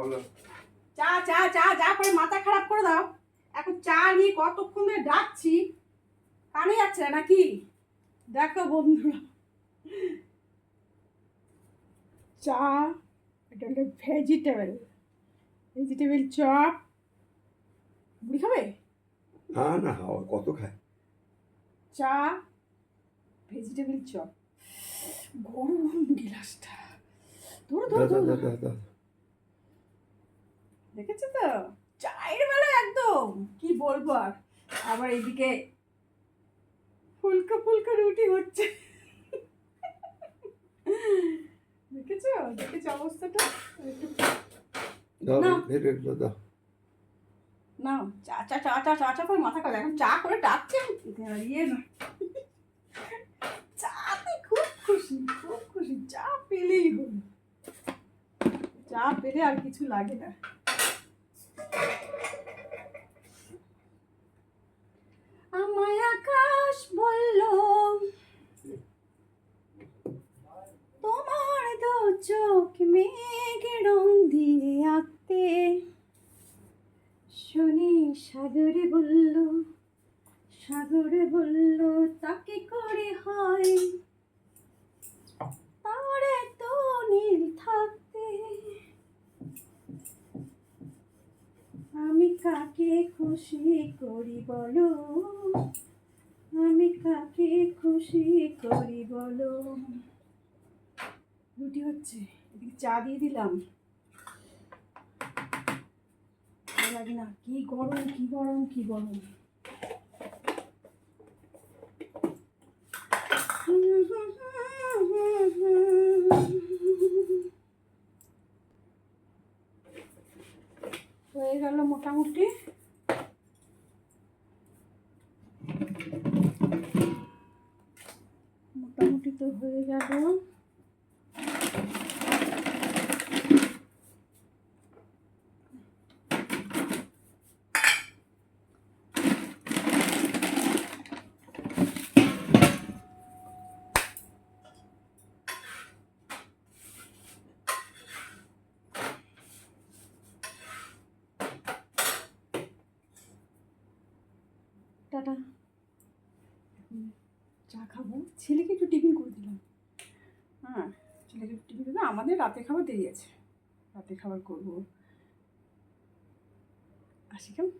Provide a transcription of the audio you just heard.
বলো। চা চা চা চা করে মাথা খারাপ করে দাও। এখন চা নিয়ে কতক্ষণ ধরে ডাকছি? কানে যাচ্ছে না নাকি? দেখো বন্ধুরা। চা এটা হলো ভেজিটেবল ভেজিটেবল চপ। বুড়ি খাবে? না না হাওয়া কত খায়? চা ভেজিটেবল চপ। গরম গিলাসটা। ধরো ধরো ধরো। দেখেছ তো? চায়ের বেলা একদম। কি বলব আর? আবার এদিকে ফুলকা ফুলকা রুটি হচ্ছে। দেখেছ? দেখেছ অবস্থাটা? একটু দাও না। চা চা চা চা চা চা করে মাথা কাজ এখন চা করে ডাকছে ইয়ে না। চাতে খুব খুশি খুব খুশি। চা পেলেই হলো। চা পেলে আর কিছু লাগে না। চোখ মেঘ রং দিয়ে আঁকতে। শুনি সাগরে বলল সাগরে বলল, তাকে করে হয় তার এত নীল থাকতে। আমি কাকে খুশি করি বলো? আমি কাকে খুশি করি বলো? রুটি হচ্ছে, এদিকে চা দিয়ে দিলাম। লাগে না, কি গরম কি গরম কি গরম। হয়ে গেল মোটামুটি। মোটামুটি তো হয়ে গেল। টাটা। চা খাব। ছেলেকে একটু টিফিন করে দিলাম। হ্যাঁ ছেলেকে একটু টিফিন দিলাম আমাদের রাতে খাবার দেরি আছে। রাতে খাবার করব। আসি কেমন?